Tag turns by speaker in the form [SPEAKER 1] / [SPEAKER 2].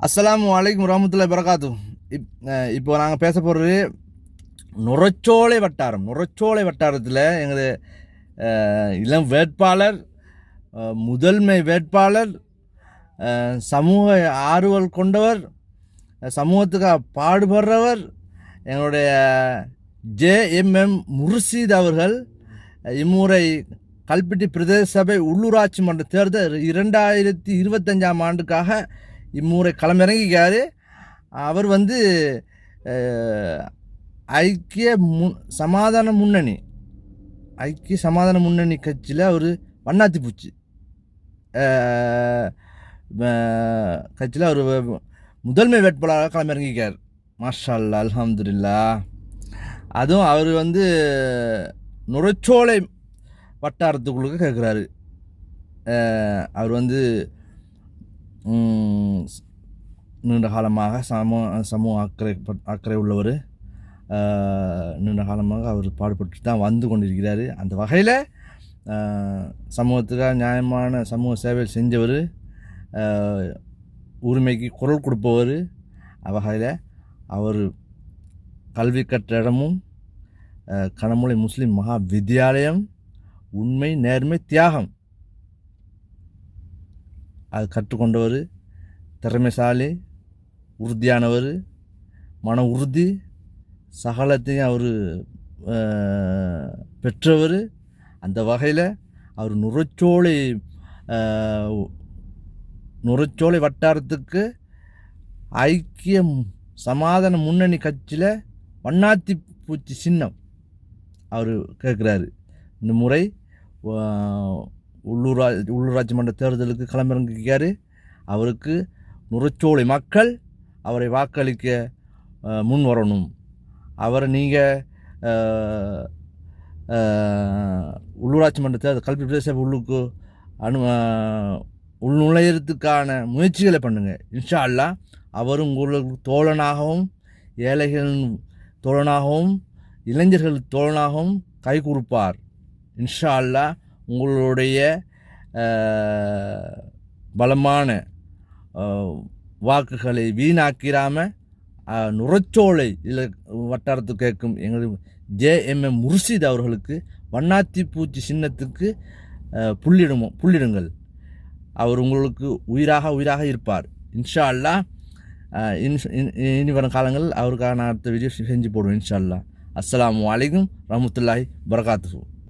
[SPEAKER 1] அஸ்ஸலாமு வலைக்கும் ரஹமத்துல வரகாத்து இப் இப்போ நாங்கள் பேச போகிறது நுரச்சோலை வட்டாரம். நுரச்சோலை வட்டாரத்தில் எங்களது இளம் வேட்பாளர் முதன்மை வேட்பாளர் சமூக ஆர்வல் கொண்டவர் சமூகத்துக்காக பாடுபடுறவர் எங்களுடைய ஜேஎம்எம் முர்ஷித் அவர்கள் இம்முறை கல்பிட்டி பிரதேச சபை உள்ளூராட்சி மன்ற தேர்தல் இரண்டாயிரத்தி இருபத்தஞ்சாம் ஆண்டுக்காக இம்முறை களமிறங்கிக்கார் அவர் வந்து ஐக்கிய மு சமாதான முன்னணி. ஐக்கிய சமாதான முன்னணி கட்சியில் அவர் வண்ணாத்தி பூச்சி. கட்சியில் அவர் முதன்மை வேட்பாளராக களமிறங்கிக்கார். மாஷா அல்லா அதுவும் அவர் வந்து நுரைச்சோலை வட்டாரத்துக்குள்ளுக்கு கேட்குறாரு அவர் வந்து ம், நீண்ட காலமாக சமூக சமூக அக்கறை அக்கறை உள்ளவர். நீண்ட காலமாக அவர் பாடுபட்டு தான் வந்து கொண்டிருக்கிறார். அந்த வகையில் சமூகத்துக்காக நியாயமான சமூக சேவை செஞ்சவர் உரிமைக்கு குரல் கொடுப்பவர் வகையில் அவர் கல்வி கற்ற இடமும் அஹ், கனமொழி முஸ்லீம் மகா வித்யாலயம் உண்மை நேர்மை தியாகம். அது கற்றுக்கொண்டவர் திறமைசாலி உறுதியானவர் மன உறுதி சகலத்தையும் அவர் பெற்றவர். அந்த வகையில் அவர் நுரைச்சோலை நுரச்சோலை நுரைச்சோலை வட்டாரத்துக்கு ஐக்கிய சமாதான முன்னணி கட்சியில் வண்ணாத்தி பூச்சி சின்னம் அவர் கேட்குறாரு இந்த முறை உள்ளூரா உள்ளூராட்சி மன்ற தேர்தலுக்கு களமிறங்கிக்கார் அவருக்கு நுரைச்சோலை மக்கள் அவரை வாக்களிக்க முன் வரணும். அவரை நீங்கள் உள்ளூராட்சி மன்றத்தில் அது கல்வி பிரதேச உள்ளுக்கு அனு அஹ், உள்நுழையிறதுக்கான முயற்சிகளை பண்ணுங்கள் இன்ஷா அல்லாஹ் அவர் உங்களுக்கு தோழனாகவும் ஏழைகளின் தோழனாகவும் இளைஞர்கள் தோழனாகவும் கை கொடுப்பார் இன்ஷா அல்லா உங்களுடைய பலமான வாக்குகளை வீணாக்கிறாமல் நுரச்சோலை இல்லை வட்டாரத்து கேட்கும் எங்களுக்கு ஜேஎம்எம் முர்ஷித் அவர்களுக்கு வண்ணாத்தி பூச்சி சின்னத்துக்கு புள்ளிடுமோ புள்ளிடுங்கள். அவர் உங்களுக்கு உயிராக உயிராக இருப்பார். இன்ஷா அல்லாஹ் இன்ஷ்- இனி வரும் காலங்களில் அவருக்காக நான் அடுத்த வீடியோ செஞ்சு போடுவேன் இன்ஷா அல்லாஹ் அஸ்ஸலாமு அலைக்கும் ரஹமத்துல்லாஹி பரகாத்து